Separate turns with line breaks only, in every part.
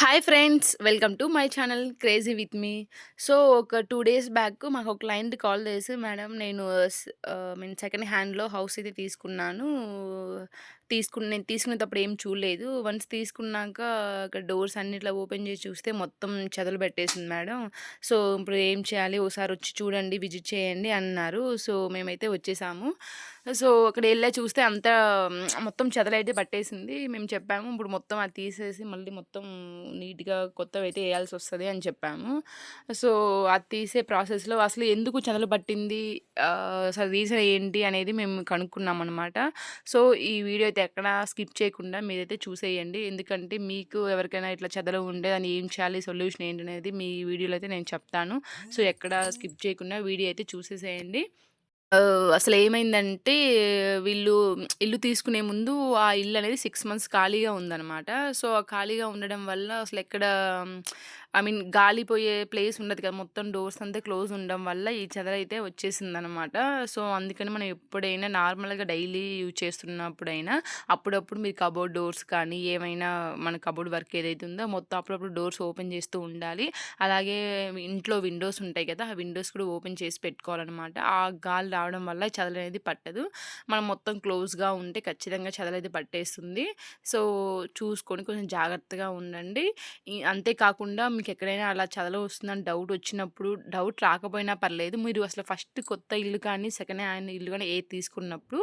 Hi friends welcome to my channel crazy with me so ఒక two days back మాకు ఒక client call చేసి madam నేను mean second హ్యాండ్లో హౌస్ అయితే తీసుకున్నాను. తీసుకుని నేను తీసుకునేటప్పుడు ఏం చూడలేదు. వన్స్ తీసుకున్నాక అక్కడ డోర్స్ అన్నిట్లో ఓపెన్ చేసి చూస్తే మొత్తం చెదలు పెట్టేసింది మేడం సో ఇప్పుడు ఏం చేయాలి? ఒకసారి వచ్చి చూడండి విజిట్ చేయండి అన్నారు. సో మేమైతే వచ్చేసాము. సో అక్కడ వెళ్ళా చూస్తే అంతా మొత్తం చెదలైతే పట్టేసింది. మేము చెప్పాము ఇప్పుడు మొత్తం అది తీసేసి మళ్ళీ మొత్తం నీట్గా కొత్తవి అయితే వేయాల్సి వస్తుంది అని చెప్పాము. సో అది తీసే ప్రాసెస్లో అసలు ఎందుకు చెదలు పట్టింది అసలు రీజన్ ఏంటి అనేది మేము కనుక్కున్నాం అనమాట సో ఈ వీడియో అయితే ఎక్కడ స్కిప్ చేయకుండా మీరైతే చూసేయండి. ఎందుకంటే మీకు ఎవరికైనా ఇట్లా చెదలు ఉండే దాన్ని ఏం చేయాలి సొల్యూషన్ ఏంటి అనేది మీ వీడియోలో అయితే నేను చెప్తాను. సో ఎక్కడ స్కిప్ చేయకుండా వీడియో అయితే చూసేసేయండి. ఆహ్, అసలేమైందంటే వీళ్ళు ఇల్లు తీసుకునే ముందు ఆ ఇల్లు అనేది 6 మంత్స్ ఖాళీగా ఉందనమాట. సో, ఆ ఖాళీగా ఉండడం వల్ల అసలెక్కడ ఐ మీన్ గాలిపోయే ప్లేస్ ఉండదు కదా! మొత్తం డోర్స్ అంతా క్లోజ్ ఉండడం వల్ల ఈ చెదరైతే వచ్చేసింది అనమాట సో, అందుకని మనం ఎప్పుడైనా నార్మల్‌గా డైలీ యూజ్ చేస్తున్నప్పుడైనా అప్పుడప్పుడు మీరు కబోర్డ్ డోర్స్ కానీ, ఏమైనా మన కబోర్డ్ వర్క్ ఏదైతే ఉందో మొత్తం అప్పుడప్పుడు డోర్స్ ఓపెన్ చేస్తూ ఉండాలి. అలాగే ఇంట్లో విండోస్ ఉంటాయి కదా! ఆ విండోస్ కూడా ఓపెన్ చేసి పెట్టుకోవాలన్నమాట ఆ గాలి రావడం వల్ల చెదలనేది పట్టదు. మనం మొత్తం క్లోజ్‌గా ఉంటే ఖచ్చితంగా చెదలైతే పట్టేస్తుంది. సో, చూసుకొని కొంచెం జాగ్రత్తగా ఉండండి. అంతేకాకుండా మీకు ఎక్కడైనా అలా చదలు వస్తుందని డౌట్ వచ్చినప్పుడు డౌట్ రాకపోయినా పర్లేదు. మీరు అసలు ఫస్ట్ కొత్త ఇల్లు కానీ, సెకండ్ హ్యాండ్ ఇల్లు కానీ ఏది తీసుకున్నప్పుడు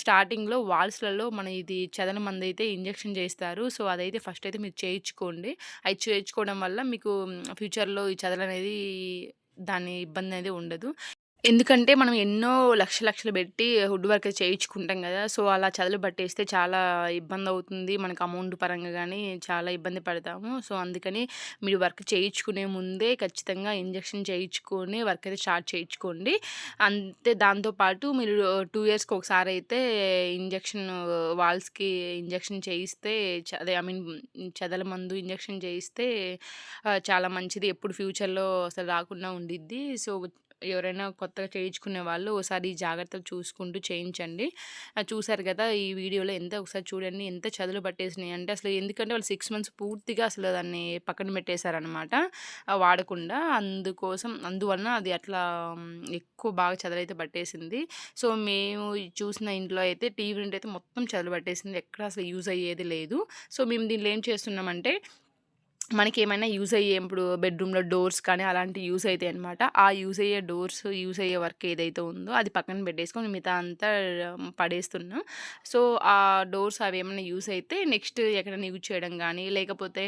స్టార్టింగ్‌లో వాల్స్‌లలో మన ఇది చెదల మందైతే ఇంజెక్షన్ చేస్తారు. సో, అదైతే ఫస్ట్ అయితే మీరు చేయించుకోండి. అది చేయించుకోవడం వల్ల మీకు ఫ్యూచర్‌లో ఈ చెదలనేది దాని ఇబ్బందనేది ఉండదు. ఎందుకంటే మనం ఎన్నో లక్ష లక్షలు పెట్టి వుడ్ వర్క్ చేయించుకుంటాం కదా! సో, అలా చదువులు పట్టేస్తే చాలా ఇబ్బంది అవుతుంది మనకు అమౌంట్ పరంగా కానీ చాలా ఇబ్బంది పడతాము. సో, అందుకని మీరు వర్క్ చేయించుకునే ముందే ఖచ్చితంగా ఇంజెక్షన్ చేయించుకొని వర్క్ అయితే స్టార్ట్ చేయించుకోండి. అంతే దాంతో పాటు మీరు టూ ఇయర్స్‌కి ఒకసారి అయితే ఇంజెక్షన్ వాల్స్‌కి ఇంజెక్షన్ చేయిస్తే చ అదే ఐ మీన్ చెదల మందు ఇంజెక్షన్ చేయిస్తే చాలా మంచిది. ఎప్పుడు ఫ్యూచర్‌లో అసలు రాకుండా ఉండిద్ది. సో, ఎవరైనా కొత్తగా చేయించుకునే వాళ్ళు ఒకసారి ఈ జాగ్రత్తలు చూసుకుంటూ చేయించండి. చూసారు కదా! ఈ వీడియోలో ఎంత ఒకసారి చూడండి ఎంత చదువులు పట్టేసినాయి అంటే అసలు ఎందుకంటే వాళ్ళు సిక్స్ మంత్స్ పూర్తిగా అసలు దాన్ని పక్కన పెట్టేశారనమాట. వాడకుండా. అందుకోసం అందువలన అది అట్లా ఎక్కువ బాగా చెదలైతే పట్టేసింది. సో, మేము చూసిన ఇంట్లో అయితే టీవీ నుండి అయితే మొత్తం చదువు పట్టేసింది. ఎక్కడ అసలు యూజ్ అయ్యేది లేదు. సో, మేము దీనిలో ఏం చేస్తున్నామంటే మనకి ఏమైనా యూజ్ అయ్యే ఇప్పుడు బెడ్‌రూమ్‌లో డోర్స్ కానీ అలాంటి యూస్ అవుతాయి అనమాట ఆ యూస్ అయ్యే డోర్స్, యూజ్ అయ్యే వర్క్ ఏదైతే ఉందో అది పక్కన పెట్టేసుకొని మిగతా అంతా పడేస్తున్నాం. సో, ఆ డోర్స్ అవేమైనా యూస్ అయితే నెక్స్ట్ ఎక్కడైనా యూజ్ చేయడం కానీ లేకపోతే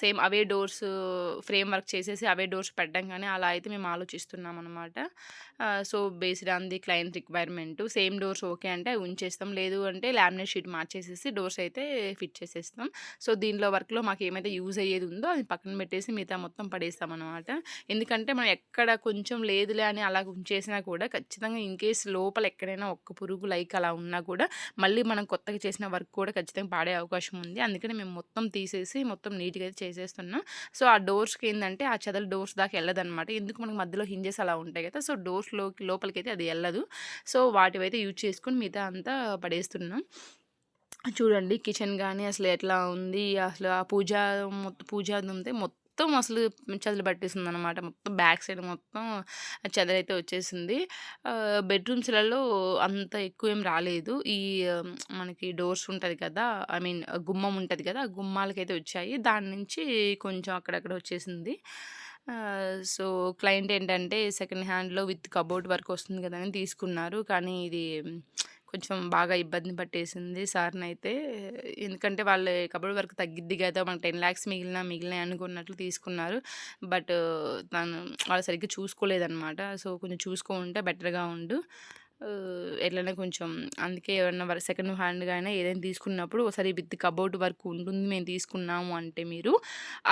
సేమ్ అవే డోర్స్ ఫ్రేమ్ వర్క్ చేసేసి అవే డోర్స్ పెట్టడం కానీ అలా అయితే మేము ఆలోచిస్తున్నాం అనమాట so, based on the client requirement same doors okay అంటే అవి ఉంచేస్తాం. లేదు అంటే లామినేట్ షీట్ మార్చేసేసి డోర్స్ అయితే ఫిట్ చేసేస్తాం. సో, దీనిలో వర్క్‌లో మాకు ఏమైతే యూజ్ అయ్యేది ఉందో అది పక్కన పెట్టేసి మిగతా మొత్తం పడేస్తామన్నమాట ఎందుకంటే మనం ఎక్కడ కొంచెం లేదులే అని అలా ఉంచేసినా కూడా ఖచ్చితంగా ఇన్‌కేస్ లోపల ఎక్కడైనా ఒక్క పురుగు లైక్ అలా ఉన్నా కూడా మళ్ళీ మనం కొత్తగా చేసిన వర్క్ కూడా ఖచ్చితంగా పాడే అవకాశం ఉంది. అందుకని మేము మొత్తం తీసేసి మొత్తం నీట్‌గా అయితే చేసేస్తున్నాం. సో, ఆ డోర్స్‌కి ఏంటంటే ఆ చెదలు డోర్స్ దాకా ఎళ్ళదనమాట. ఎందుకు మనకు మధ్యలో హింజెస్ అలా ఉంటాయి కదా! సో, డోర్స్‌లోకి లోపలికైతే అది వెళ్ళదు సో, వాటివైతే యూజ్ చేసుకొని మిగతా అంతా పడేస్తున్నాం. చూడండి కిచెన్ కానీ అసలు ఎట్లా ఉంది. అసలు ఆ పూజ మొత్తం పూజా మొత్తం అసలు చెదలు పట్టేసిందనమాట. మొత్తం బ్యాక్ సైడ్ మొత్తం చెదలైతే వచ్చేసింది. బెడ్‌రూమ్స్‌లలో అంత ఎక్కువ ఏం రాలేదు. ఈ మనకి డోర్స్ ఉంటుంది కదా! ఐ మీన్ గుమ్మం ఉంటుంది కదా! ఆ గుమ్మాలకైతే వచ్చాయి. దాని నుంచి కొంచెం అక్కడక్కడ వచ్చేసింది. సో, క్లయింట్ ఏంటంటే సెకండ్ హ్యాండ్‌లో విత్ కబోర్డ్ వర్క్ వస్తుంది కదా! అని తీసుకున్నారు. కానీ ఇది కొంచెం బాగా ఇబ్బంది పట్టేసింది సార్‌నైతే. ఎందుకంటే వాళ్ళ కబడి వరకు తగ్గిద్ది కదా! మనకు 10,00,000 మిగిలినా మిగిలినాయి అనుకున్నట్లు తీసుకున్నారు. బట్ తను వాళ్ళు సరిగ్గా చూసుకోలేదనమాట. సో, కొంచెం చూసుకో ఉంటే బెటర్‌గా ఉండు. ఎట్లనే ఎట్లైనా కొంచెం అందుకే ఎవరన్నా సెకండ్ హ్యాండ్‌గా అయినా ఏదైనా తీసుకున్నప్పుడు ఒకసారి విత్ కబోర్డ్ వర్క్ ఉంటుంది మేము తీసుకున్నాము అంటే మీరు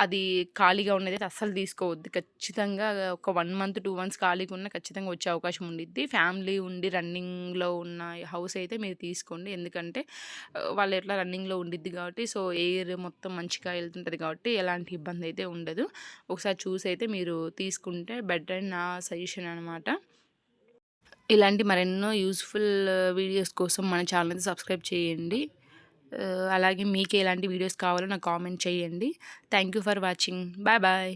అది ఖాళీగా ఉన్నదైతే అస్సలు తీసుకోవద్దు. ఖచ్చితంగా ఒక వన్ మంత్, టూ మంత్స్ ఖాళీగా ఉన్న ఖచ్చితంగా వచ్చే అవకాశం ఉండిద్ది. ఫ్యామిలీ ఉండి రన్నింగ్‌లో ఉన్న హౌస్ అయితే మీరు తీసుకోండి. ఎందుకంటే వాళ్ళు ఎట్లా రన్నింగ్‌లో ఉండిద్ది కాబట్టి సో, ఎయిర్ మొత్తం మంచిగా వెళ్తుంటుంది కాబట్టి ఎలాంటి ఇబ్బంది అయితే ఉండదు. ఒకసారి చూసి అయితే మీరు తీసుకుంటే బెటర్ నా సజెషన్ అనమాట. ఇలాంటి మరెన్నో యూస్ఫుల్ వీడియోస్ కోసం మన ఛానల్ని సబ్స్క్రైబ్ చేయండి. అలాగే మీకు ఎలాంటి వీడియోస్ కావాలో నాకు కామెంట్ చేయండి. Thank you for watching. Bye bye.